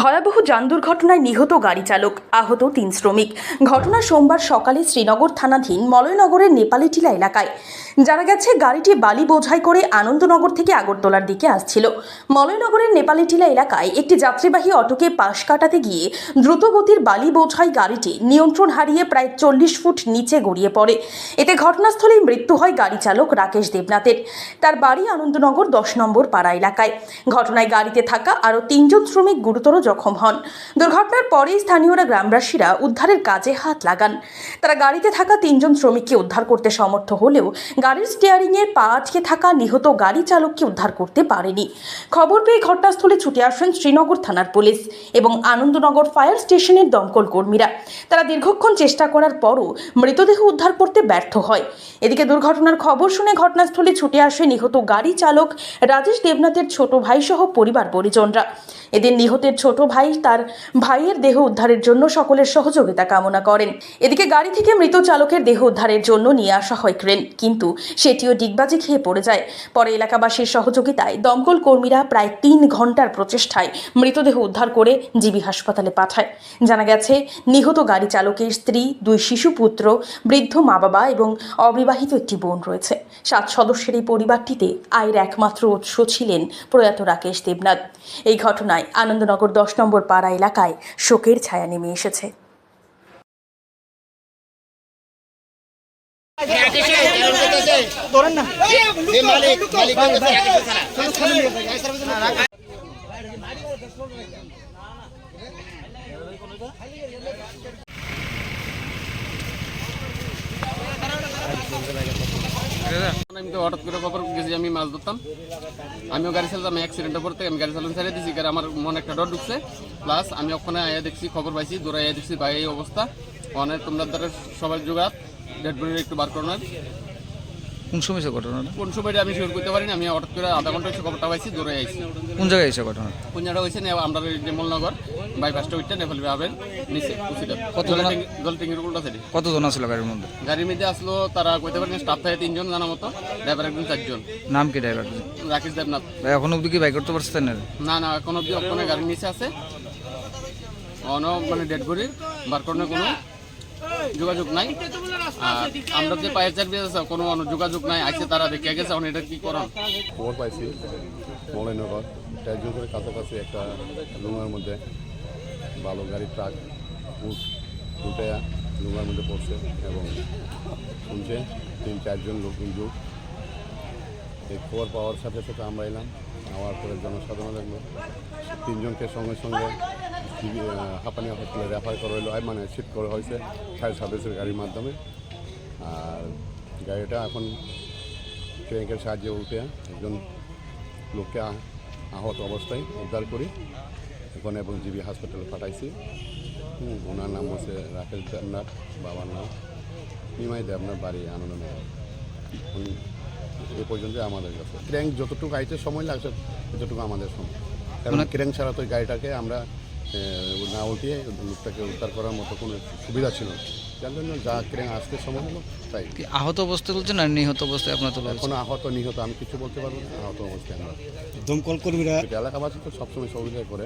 ভয়াবহ যান দুর্ঘটনায় নিহত গাড়ি চালক, আহত তিন শ্রমিক। ঘটনা সোমবার সকালে শ্রীনগর থানাধীন মলয়নগরের নেপালিটিলা এলাকায়। জানা গেছে, গাড়িটি বালি বোঝাই করে আনন্দনগর থেকে আগরতলার দিকে আসছিল। মলয়নগরের নেপালিটিলা এলাকায় একটি যাত্রীবাহী অটোকে পাশ কাটাতে গিয়ে দ্রুতগতির বালি বোঝাই গাড়িটি নিয়ন্ত্রণ হারিয়ে প্রায় চল্লিশ ফুট নিচে গড়িয়ে পড়ে। এতে ঘটনাস্থলেই মৃত্যু হয় গাড়ি চালক রাকেশ দেবনাথের। তার বাড়ি আনন্দনগর দশ নম্বর পাড়া এলাকায়। ঘটনায় গাড়িতে থাকা আরও তিনজন শ্রমিক গুরুতর জখম হন। দুর্ঘটনার পরেই স্থানীয়রা গ্রামবাসীরা উদ্ধারের কাজে হাত লাগান। তারা গাড়িতে থাকা তিনজন শ্রমিককে উদ্ধার করতে সমর্থ হলেও গাড়ির স্টিয়ারিংয়ের পা আটকে থাকা নিহত গাড়ি চালককে উদ্ধার করতে পারেনি। খবর পেয়ে ঘটনাস্থলে ছুটে আসেন শ্রীনগর থানার পুলিশ এবং আনন্দনগর ফায়ার স্টেশনের দমকল কর্মীরা। তারা দীর্ঘক্ষণ চেষ্টা করার পরও মৃতদেহ উদ্ধার করতে ব্যর্থ হয়। এদিকে দুর্ঘটনার খবর শুনে ঘটনাস্থলে ছুটে আসে নিহত গাড়ি চালক রাজেশ দেবনাথের ছোট ভাই সহ পরিবার পরিজনরা। এদিন নিহতের ছোট ভাই তার ভাইয়ের দেহ উদ্ধারের জন্য সকলের সহযোগিতা কামনা করেন। এদিকে গাড়ি থেকে মৃত চালকের দেহ উদ্ধারের জন্য নিয়ে আসা হয় ক্রেন, কিন্তু সেটিও ডিগবাজি খেয়ে পড়ে যায়। পরে এলাকাবাসীর সহযোগিতায় দমকল কর্মীরা প্রায় তিন ঘণ্টার প্রচেষ্টায় মৃতদেহ উদ্ধার করে জিবি হাসপাতালে পাঠায়। জানা গেছে, নিহত গাড়ি চালকের স্ত্রী, দুই শিশু পুত্র, বৃদ্ধ মা বাবা এবং অবিবাহিত একটি বোন রয়েছে। সাত সদস্যের এই পরিবারটিতে আয়ের একমাত্র উৎস ছিলেন প্রয়াত রাকেশ দেবনাথ। এই ঘটনায় আনন্দনগর দশ নম্বর পাড়া এলাকায় শোকের ছায়া নেমে এসেছে। আমি তো হঠাৎ করে খবর গেছি আমি মাছ ধরতাম। আমিও গাড়ি চালাতাম অ্যাক্সিডেন্টের পর থেকে আমি গাড়ি চালানো ছেড়ে দিয়েছি কারণ আমার মনে একটা ডর ঢুকছে। প্লাস আমি ওখানে আয়া দেখছি, খবর পাইছি দূরে আয়া দেখছি, ভাই, এই অবস্থা। অনেক তোমরা দ্বারা সবাই জোগাড় ডেড বডির একটু বার করানোর কোন সময় সে ঘটনাটা কোন সময়টা আমি শিওর করতে পারিনি আমি হঠাৎ করে আধা ঘণ্টা হচ্ছে খবরটা পাইছি দূরে আইছি। কোন জায়গায় এসে ঘটনা? কোন জায়গা হয়েছে নে- আমরা নেমলনগর বাইপাসটা উঠতে নেপাল বিভাবের নিচে জন- জলটিঙ্গির উল্টা সাইডে কতজন আসলো গাড়ির মধ্যে? গাড়ির মধ্যে আসলো তারা কইতে পারেন স্টাফ থাকে তিনজন জানা মতো ড্রাইভার একজন চারজন। নাম কি ড্রাইভার রাকেশ দেবনাথ। এখন অব্দি কি বাইক করতে পারছেন না? না না এখন অব্দি ওখানে গাড়ির নিচে আছে। অন মানে ডেড বডির বার করানোর কোনো যোগাযোগ নাই। আর আমরা যে পায়ের চার আছে, কোনো যোগাযোগ নাই আছে তারা দেখে গেছে, এখন এটা কি করান খবর পাইছি মলয়নগর ট্যাজুকের কাছাকাছি একটা লুঙার মধ্যে, ভালো গাড়ি ট্রাক উঠ উঠে লুঙার মধ্যে পড়ছে এবং শুনছে, তিন, চারজন লোক ইঞ্জুর এই খবর পাওয়ার সাথে সাথে আমরা এলাম আমার পরে জনসাধারণ লাগল তিনজনকে সঙ্গে সঙ্গে হাঁপানি হসপিটালে রেফার করা হলো মানে শিফট করা হয়েছে ফায়ার সার্ভিসের গাড়ির মাধ্যমে। আর গাড়িটা এখন ট্রেনের সাহায্যে উঠে একজন লোককে আহত অবস্থায় উদ্ধার করি। এখন এবং জিবি হাসপাতালে পাঠাইছি। ওনার নাম হচ্ছে রাকেশ দেবনাথ বাবার নাম নিমাই দেবনাথ বাড়ি আনন্দনগর। এ পর্যন্ত আমাদের কাছে। ক্র্যাঙ্ক যতটুকু আইতে সময় লাগছে ততটুকু আমাদের সময়। কারণ ক্র্যাঙ্ক ছাড়া তো গাড়িটাকে আমরা না উঠিয়ে লোকটাকে উদ্ধার করার মতো কোনো সুবিধা ছিল না। যার জন্য যা ক্রেন আসতে সময় হলো তাই। কি আহত অবস্থায় বলছেন না নিহত অবস্থায় আপনার তোলা হয়েছে? এখন আহত নিহত আমি কিছু বলতে পারব না আহত অবস্থায় আমরা। দমকল কর্মীরা এটা এলাকাবাসী তো সবসময় সহযোগিতা করে।